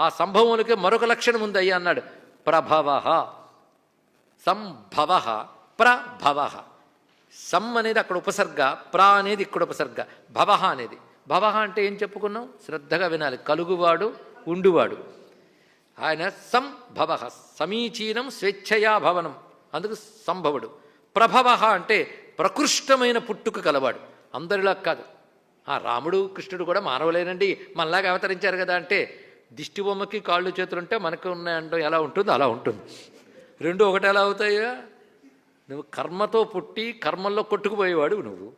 ఆ సంభవములకి మరొక లక్షణం ఉంది అయ్యా అన్నాడు. ప్రభవ. సంభవ. ప్రభవ. సం అనేది అక్కడ ఉపసర్గ ప్ర అనేది ఇక్కడ ఉపసర్గ. భవ అనేది. భవ అంటే ఏం చెప్పుకున్నాం? శ్రద్ధగా వినాలి. కలుగువాడు ఉండువాడు. ఆయన సంభవ. సమీచీనం స్వేచ్ఛయా భవనం. అందుకు సంభవుడు. ప్రభవ అంటే ప్రకృష్టమైన పుట్టుక కలవాడు. అందరిలా కాదు. ఆ రాముడు కృష్ణుడు కూడా మానవులేనండి. మనలాగా అవతరించారు కదా అంటే దిష్టి బొమ్మకి కాళ్ళు చేతులు ఉంటే మనకు ఉన్నాయంటే ఎలా ఉంటుందో అలా ఉంటుంది. రెండు ఒకటి ఎలా అవుతాయా? నువ్వు కర్మతో పుట్టి కర్మల్లో కొట్టుకుపోయేవాడు నువ్వు.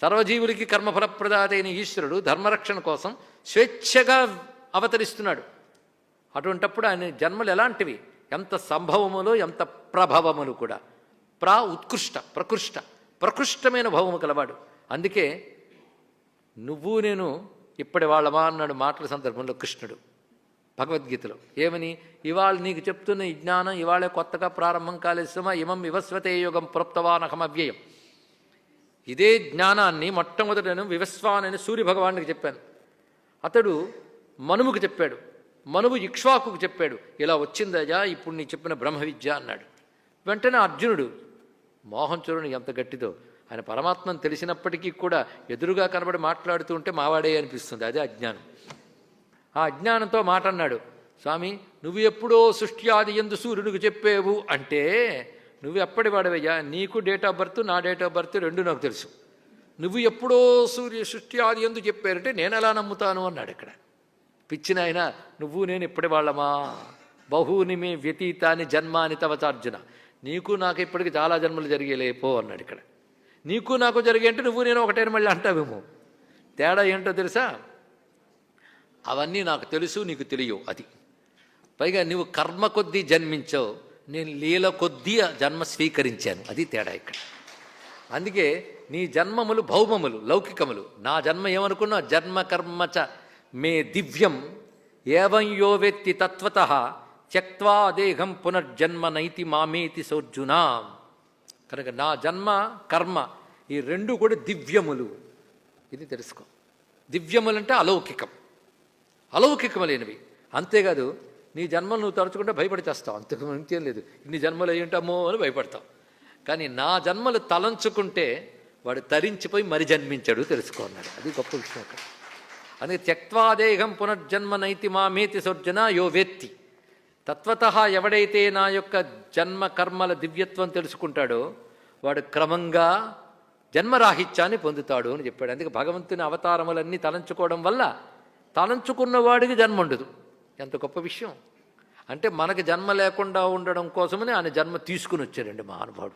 సర్వజీవులకి కర్మఫలప్రదాత అయిన ఈశ్వరుడు ధర్మరక్షణ కోసం స్వేచ్ఛగా అవతరిస్తున్నాడు. అటువంటప్పుడు ఆయన జన్మలు ఎలాంటివి? ఎంత సంభవములు ఎంత ప్రభవములు కూడా. ప్రా ఉత్కృష్ట ప్రకృష్ట ప్రకృష్టమైన భవము కలవాడు అందుకే నువ్వు నేను ఇప్పటి వాళ్ళమా అన్నాడు మాటల సందర్భంలో కృష్ణుడు. భగవద్గీతలో. ఏమని? ఇవాళ నీకు చెప్తున్న ఈ జ్ఞానం ఇవాళే కొత్తగా ప్రారంభం కాలేసమా ఇమం వివస్వతే యోగం ప్రోక్తవానహం ఇదే జ్ఞానాన్ని మొట్టమొదట నేను వివస్వానని సూర్యభగవానుడికి చెప్పాను. అతడు మనువుకు చెప్పాడు. మనువు ఇక్ష్వాకుకు చెప్పాడు. ఇలా వచ్చిందయ్యా ఇప్పుడు నీ చెప్పిన బ్రహ్మ విద్య అన్నాడు. వెంటనే అర్జునుడు మోహన్ చూడని ఎంత గట్టిదో. ఆయన పరమాత్మను తెలిసినప్పటికీ కూడా ఎదురుగా కనబడి మాట్లాడుతూ ఉంటే మావాడే అనిపిస్తుంది. అదే అజ్ఞానం. ఆ అజ్ఞానంతో మాట అన్నాడు స్వామి నువ్వు ఎప్పుడో సృష్టి ఆది ఎందు సూర్యునికి చెప్పేవు అంటే నువ్వు ఎప్పటి వాడవయ్యా? నీకు డేట్ ఆఫ్ బర్త్ నా డేట్ ఆఫ్ బర్త్ రెండు నాకు తెలుసు. నువ్వు ఎప్పుడో సూర్య సృష్టి ఆది ఎందు చెప్పారంటే నేను ఎలా నమ్ముతాను? అన్నాడు ఇక్కడ. పిచ్చిన ఆయన నువ్వు నేను ఇప్పటి వాళ్ళమా? బహూని మీ వ్యతీతాని జన్మాని తవచార్జున నీకు నాకు ఇప్పటికి చాలా జన్మలు జరిగేలే పో అన్నాడు ఇక్కడ. నీకు నాకు జరిగే అంటే నువ్వు నేను ఒకటే మళ్ళీ అంటావేమో? తేడా ఏంటో తెలుసా? అవన్నీ నాకు తెలుసు నీకు తెలియవు అది. పైగా నువ్వు కర్మ కొద్దీ జన్మించావు నేను లీల కొద్దీ జన్మ స్వీకరించాను అది తేడా ఇక్కడ. అందుకే నీ జన్మములు భౌమములు లౌకికములు. నా జన్మ ఏమనుకున్నా జన్మ కర్మ చ మే దివ్యం ఏవం యో వెత్తి తత్వత త్యక్వా దేహం పునర్జన్మ నైతి మామేతి సోర్జున. కనుక నా జన్మ కర్మ ఈ రెండు కూడా దివ్యములు. ఇది తెలుసుకో. దివ్యములంటే అలౌకికం. అలౌకికమలేనివి అంతేకాదు నీ జన్మలు నువ్వు తలుచుకుంటే భయపడి చేస్తావు. అంతకు ఇంకేం లేదు. ఇన్ని జన్మలు అయి అని భయపడతావు. కానీ నా జన్మలు తలంచుకుంటే వాడు తరించిపోయి మరి జన్మించాడు తెలుసుకోన్నాడు అది గొప్ప విషయం అక్కడ. అందుకే త్యక్వాదేహం పునర్జన్మ నైతి మామేతి సర్జన యో వేత్తి. తత్వత ఎవడైతే నా యొక్క జన్మ కర్మల దివ్యత్వం తెలుసుకుంటాడో వాడు క్రమంగా జన్మరాహిత్యాన్ని పొందుతాడు అని చెప్పాడు. అందుకే భగవంతుని అవతారములన్నీ తలంచుకోవడం వల్ల తలంచుకున్న వాడికి జన్మ ఉండదు. ఎంత గొప్ప విషయం. అంటే మనకి జన్మ లేకుండా ఉండడం కోసమని ఆయన జన్మ తీసుకుని వచ్చారండి మహానుభావుడు.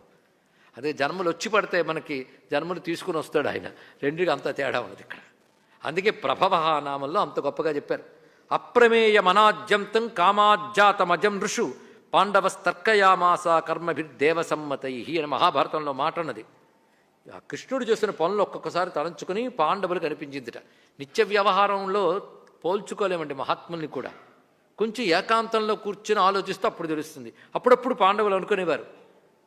అదే జన్మలు వచ్చి పడితే మనకి జన్మలు తీసుకుని వస్తాడు ఆయన. రెండుకి అంత తేడా ఉన్నది ఇక్కడ. అందుకే ప్రభవ నామంలో అంత గొప్పగా చెప్పారు. అప్రమేయమనాద్యంతం కామాజ్జాతమజం ఋషు పాండవస్తర్కయామాస కర్మభిర్దేవసమ్మతై అని మహాభారతంలో మాట ఉన్నది ఆ కృష్ణుడు చేసిన పనులు ఒక్కొక్కసారి తలంచుకుని పాండవులు కనిపించిందిట నిత్య వ్యవహారంలో పోల్చుకోలేమండి మహాత్ముల్ని కూడా. కొంచెం ఏకాంతంలో కూర్చుని ఆలోచిస్తూ అప్పుడు తెలుస్తుంది. అప్పుడప్పుడు పాండవులు అనుకునేవారు.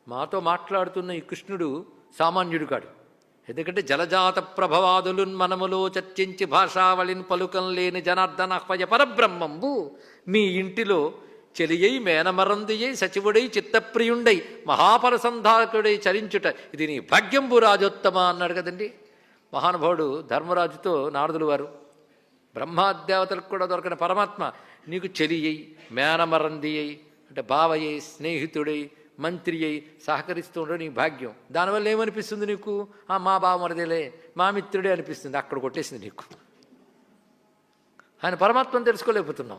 మాతో మాట్లాడుతున్న ఈ కృష్ణుడు సామాన్యుడు కాడు. ఎందుకంటే జలజాత ప్రభవాదులున్ మనములో చర్చించి భాషావళిని పలుకం లేని జనార్దన పరబ్రహ్మంబు మీ ఇంటిలో చెలియై మేనమరందియై సచివుడై చిత్తప్రియుండై మహాపరసంధాకుడై చరించుట. ఇది నీ భాగ్యంబు రాజోత్తమ అన్నాడు కదండి. మహానుభావుడు ధర్మరాజుతో నారదులు వారు బ్రహ్మాదేవతలకు కూడా దొరకని పరమాత్మ నీకు చెలియై మేనమరందియై అంటే బావయ్యై స్నేహితుడై మంత్రి అయి సహకరిస్తూ ఉండడం నీ భాగ్యం. దానివల్ల ఏమనిపిస్తుంది నీకు? ఆ మా బావమరదేలే మా మిత్రుడే అనిపిస్తుంది. అక్కడ కొట్టేసింది నీకు. ఆయన పరమాత్మను తెలుసుకోలేకపోతున్నాం.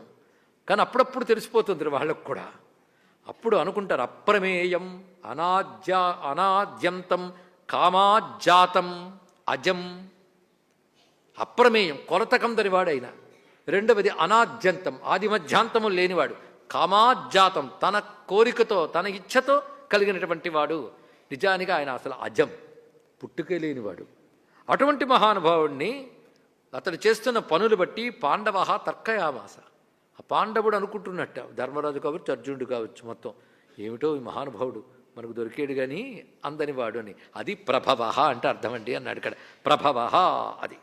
కానీ అప్పుడప్పుడు తెలిసిపోతుంది వాళ్ళకు కూడా. అప్పుడు అనుకుంటారు అప్రమేయం అనాద్యా అనాద్యంతం కామాజాతం అజం. అప్రమేయం కొరతకందరి వాడైన. రెండవది అనాద్యంతం ఆది మధ్యాంతము లేనివాడు. కామాజాతం తన కోరికతో తన ఇచ్ఛతో కలిగినటువంటి వాడు. నిజానికి ఆయన అసలు అజం పుట్టుకే లేనివాడు. అటువంటి మహానుభావుణ్ణి అతడు చేస్తున్న పనులు బట్టి పాండవ తర్కయామాస. ఆ పాండవుడు అనుకుంటున్నట్ట. ధర్మరాజు కావచ్చు అర్జునుడు కావచ్చు మొత్తం. ఏమిటో ఈ మహానుభావుడు. మనకు దొరికాడు కానీ అందని వాడు అని. అది ప్రభవ అంటే అర్థమండి అన్నాడు ఇక్కడ. ప్రభవ అది.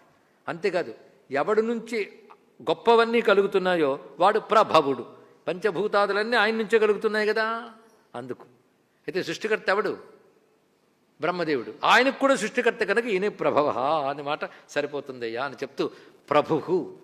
అంతేకాదు ఎవడు నుంచి గొప్పవన్నీ కలుగుతున్నాయో వాడు ప్రభవుడు. పంచభూతాదులన్నీ ఆయన నుంచే కలుగుతున్నాయి కదా. అందుకు. అయితే సృష్టికర్త ఎవడు? బ్రహ్మదేవుడు. ఆయనకు కూడా సృష్టికర్త కనుక ఈయనే ప్రభవ అనే మాట సరిపోతుందయ్యా అని చెప్తూ ప్రభువు